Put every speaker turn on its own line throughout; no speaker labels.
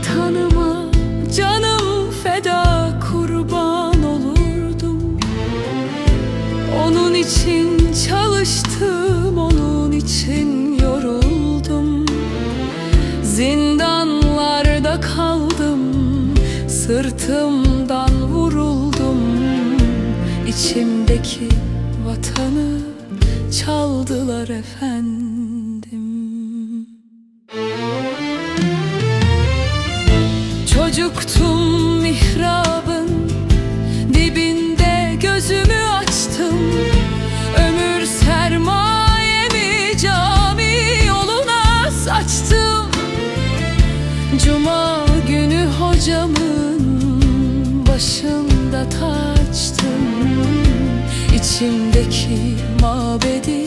Vatanıma canım feda kurban olurdum. Onun için çalıştım, onun için yoruldum. Zindanlarda kaldım, sırtımdan vuruldum. İçimdeki vatanı çaldılar efendim. Cuma günü hocamın başında taçtım. İçimdeki mabedi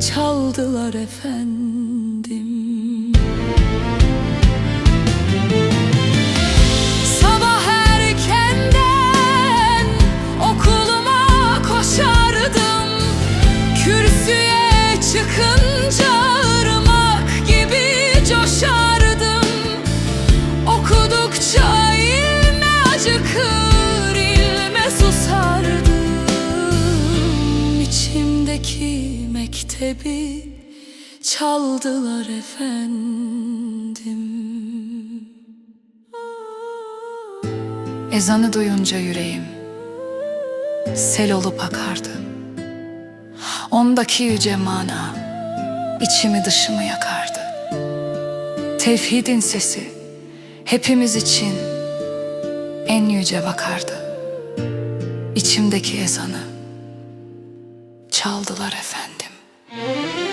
çaldılar efendim mektebi çaldılar efendim Ezanı duyunca yüreğim sel olup akardı. Ondaki yüce mana içimi dışımı yakardı. Tevhidin sesi hepimiz için en yüce bakardı. İçimdeki ezanı çaldılar efendim. Mm-hmm.